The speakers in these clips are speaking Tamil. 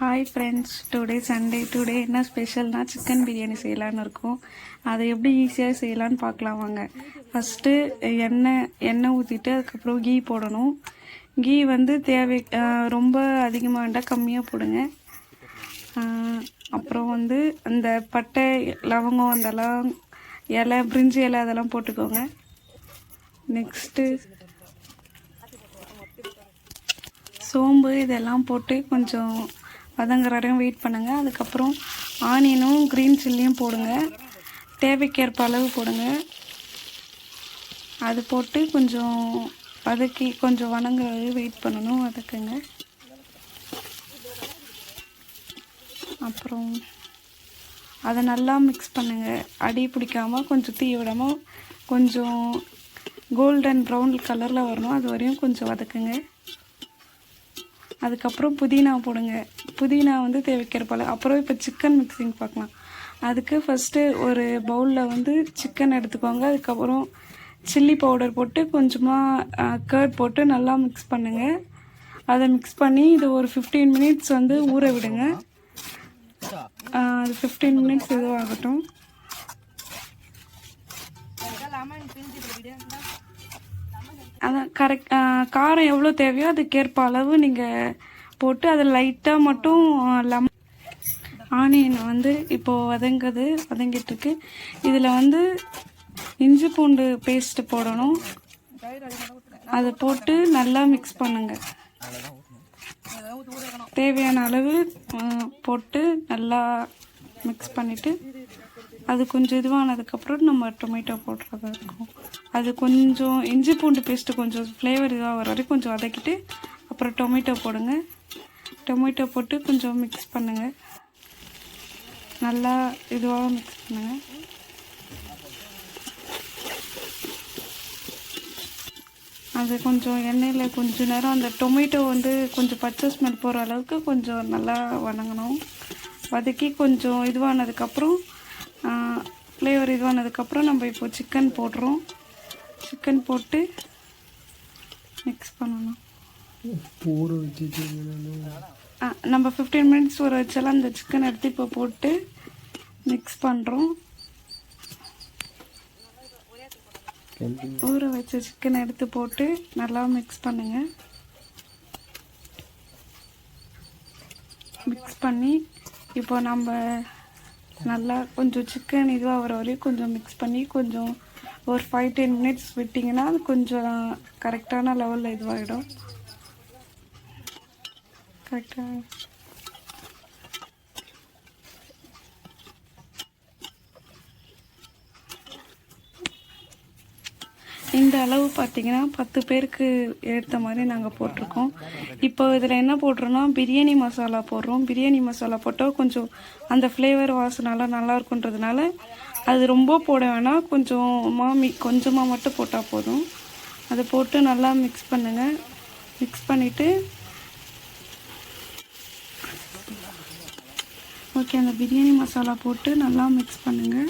Hi friends today Sunday today என்ன ஸ்பெஷல்னால் சிக்கன் பிரியாணி செய்யலான்னு இருக்கோம். அதை எப்படி ஈஸியாக செய்யலான்னு பார்க்கலாம் வாங்க. ஃபஸ்ட்டு எண்ணெய் எண்ணெய் ஊற்றிட்டு அதுக்கப்புறம் கீ போடணும். கீ வந்து தேவை ரொம்ப அதிகமாக வேண்டாம் கம்மியாக போடுங்க. அப்புறம் வந்து அந்த பட்டை லவங்கம் அதெல்லாம் இலை பிரிஞ்சி இலை அதெல்லாம் போட்டுக்கோங்க. நெக்ஸ்ட்டு சோம்பு இதெல்லாம் போட்டு கொஞ்சம் வதங்குற வரையும் வெயிட் பண்ணுங்கள் அதுக்கப்புறம் ஆனியனும் க்ரீன் சில்லியும் போடுங்க. தேவைக்கேற்ப அளவு போடுங்க. அது போட்டு கொஞ்சம் வதக்கி கொஞ்சம் வணங்குற வரையும் வெயிட் பண்ணணும் வதக்குங்க. அப்புறம் அதை நல்லா மிக்ஸ் பண்ணுங்கள் அடி பிடிக்காமல் கொஞ்சம் தீ விடாமல் கொஞ்சம் கோல்டன் ப்ரௌன் கலரில் வரணும். அது வரையும் கொஞ்சம் வதக்குங்க. அதுக்கப்புறம் புதினா போடுங்க. புதினா வந்து தேவைக்கிற போல். அப்புறம் இப்போ சிக்கன் மிக்சிங் பார்க்கலாம். அதுக்கு ஃபஸ்ட்டு ஒரு பவுலில் வந்து சிக்கன் எடுத்துக்கோங்க. அதுக்கப்புறம் சில்லி பவுடர் போட்டு கொஞ்சமாக கர்ட் போட்டு நல்லா மிக்ஸ் பண்ணுங்கள் அதை மிக்ஸ் பண்ணி இது ஒரு ஃபிஃப்டீன் மினிட்ஸ் வந்து ஊற விடுங்க. அது ஃபிஃப்டீன் மினிட்ஸ் இதுவாகட்டும். அதான் கரெக்ட் காரம் எவ்வளோ தேவையோ அதுக்கேற்ப அளவு நீங்கள் போட்டு அதை லைட்டாக மட்டும் லெமன் ஆனியன் வந்து இப்போது வதங்குது வதங்கிட்டு இருக்கு இதில் வந்து இஞ்சி பூண்டு பேஸ்ட் போடணும். அதை போட்டு நல்லா மிக்ஸ் பண்ணுங்க. தேவையான அளவு போட்டு நல்லா மிக்ஸ் பண்ணிவிட்டு அது கொஞ்சம் இதுவானதுக்கப்புறம் நம்ம டொமேட்டோ போடுறதா இருக்கும். அது கொஞ்சம் இஞ்சி பூண்டு பேஸ்ட்டு கொஞ்சம் ஃப்ளேவர் இதாக வர வரைக்கும் கொஞ்சம் வதக்கிட்டு அப்புறம் டொமேட்டோ போடுங்க. டொமேட்டோ போட்டு கொஞ்சம் மிக்ஸ் பண்ணுங்கள் நல்லா இதுவாக மிக்ஸ் பண்ணுங்கள் அது கொஞ்சம் எண்ணெயில் கொஞ்சம் நேரம் அந்த டொமேட்டோ வந்து கொஞ்சம் பச்சை ஸ்மெல் போகிற அளவுக்கு கொஞ்சம் நல்லா வதங்கணும் வதக்கி கொஞ்சம் இதுவானதுக்கப்புறம் ஃப்ளேவர் இதுவானதுக்கப்புறம் நம்ம இப்போ சிக்கன் போடுறோம். சிக்கன் போட்டு மிக்ஸ் பண்ணணும். நம்ம ஃபிஃப்டீன் மினிட்ஸ் ஊற வச்சாலும் அந்த சிக்கன் எடுத்து இப்போ போட்டு மிக்ஸ் பண்ணுறோம் ஊற வச்ச சிக்கன் எடுத்து போட்டு நல்லா மிக்ஸ் பண்ணுங்க. மிக்ஸ் பண்ணி இப்போ நம்ம நல்லா கொஞ்சம் சிக்கன் இதுவாக வர வரையும் கொஞ்சம் மிக்ஸ் பண்ணி கொஞ்சம் ஒரு ஃபைவ் டென் மினிட்ஸ் விட்டிங்கன்னா அது கொஞ்சம் கரெக்டான லெவலில் இதுவாகிடும் கரெக்டாக இந்த அளவு பார்த்தீங்கன்னா பத்து பேருக்கு ஏற்ற மாதிரி நாங்கள் போட்டிருக்கோம். இப்போ இதில் என்ன போடுறோன்னா பிரியாணி மசாலா போடுறோம். பிரியாணி மசாலா போட்டால் கொஞ்சம் அந்த ஃப்ளேவர் வாசனாலாம் நல்லா இருக்குன்றதுனால அது ரொம்ப போட வேணாம். கொஞ்சமாக மி கொஞ்சமாக மட்டும் போட்டால் போதும். அதை போட்டு நல்லா மிக்ஸ் பண்ணுங்கள் மிக்ஸ் பண்ணிவிட்டு ஓகே அந்த பிரியாணி மசாலா போட்டு நல்லா மிக்ஸ் பண்ணுங்கள்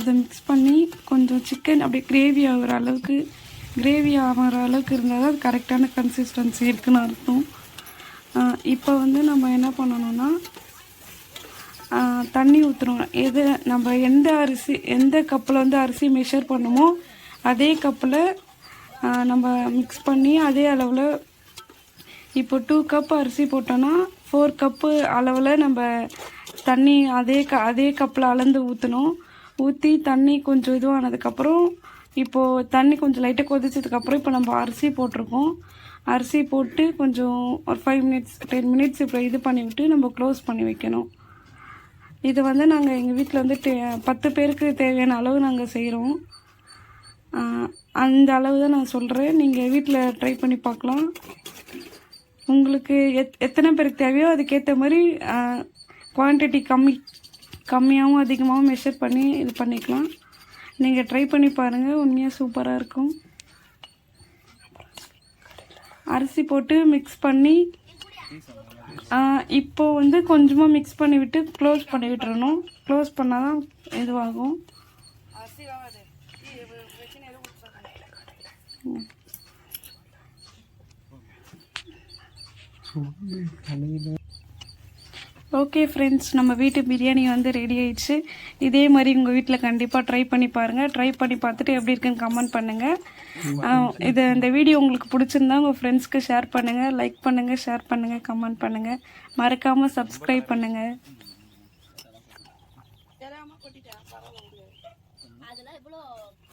அதை மிக்ஸ் பண்ணி கொஞ்சம் சிக்கன் அப்படியே கிரேவி ஆகிற அளவுக்கு கிரேவி ஆகிற அளவுக்கு இருந்தால் தான் அது கரெக்டான கன்சிஸ்டன்சி இருக்குன்னு அர்த்தம். இப்போ வந்து நம்ம என்ன பண்ணணும்னா தண்ணி ஊற்றுறோம் எது நம்ம எந்த அரிசி எந்த கப்பில் வந்து அரிசி மெஷர் பண்ணுமோ அதே கப்பில் நம்ம மிக்ஸ் பண்ணி அதே அளவில் இப்போ டூ கப் அரிசி போட்டோன்னா ஃபோர் கப்பு அளவில் நம்ம தண்ணி அதே க அதே கப்பில் அளந்து ஊற்றணும் ஊற்றி தண்ணி கொஞ்சம் இதுவானதுக்கப்புறம் இப்போது தண்ணி கொஞ்சம் லைட்டாக கொதிச்சதுக்கப்புறம் இப்போ நம்ம அரிசி போட்டிருக்கோம். அரிசி போட்டு கொஞ்சம் ஒரு ஃபைவ் மினிட்ஸ் டென் மினிட்ஸ் இப்போ இது பண்ணிவிட்டு நம்ம க்ளோஸ் பண்ணி வைக்கணும். இது வந்து நாங்கள் எங்கள் வீட்டில் வந்து டே- பத்து பேருக்கு தேவையான அளவு நாங்கள் செய்கிறோம் அந்த அளவு தான் நான் சொல்கிறேன் நீங்கள் வீட்டில் ட்ரை பண்ணி பார்க்கலாம். உங்களுக்கு எத் எத்தனை பேருக்கு தேவையோ அதுக்கேற்ற மாதிரி குவான்டிட்டி கம்மி கம்மியாகவும் அதிகமாகவும் மெஷர் பண்ணி இது பண்ணிக்கலாம். நீங்கள் ட்ரை பண்ணி பாருங்கள் உண்மையாக சூப்பராக இருக்கும். அரிசி போட்டு மிக்ஸ் பண்ணி இப்போது இப்போ வந்து கொஞ்சமாக மிக்ஸ் பண்ணிவிட்டு க்ளோஸ் பண்ணி விட்டுறணும். க்ளோஸ் பண்ணால் தான் இதுவாகும். தலையில் ஓகே ஃப்ரெண்ட்ஸ் நம்ம வீட்டு பிரியாணி வந்து ரெடி ஆயிடுச்சு. இதே மாதிரி உங்கள் வீட்டில் கண்டிப்பாக ட்ரை பண்ணி பாருங்கள் ட்ரை பண்ணி பார்த்துட்டு எப்படி இருக்குன்னு கமெண்ட் பண்ணுங்கள் இது இந்த வீடியோ உங்களுக்கு பிடிச்சிருந்தா உங்கள் ஃப்ரெண்ட்ஸ்க்கு ஷேர் பண்ணுங்கள் லைக் பண்ணுங்கள் ஷேர் பண்ணுங்கள் கமெண்ட் பண்ணுங்கள் மறக்காமல் சப்ஸ்கிரைப் பண்ணுங்கள்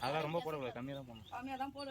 அதெல்லாம் ரொம்ப போடக்கூடாது. கம்மியாக தான் போடணும்.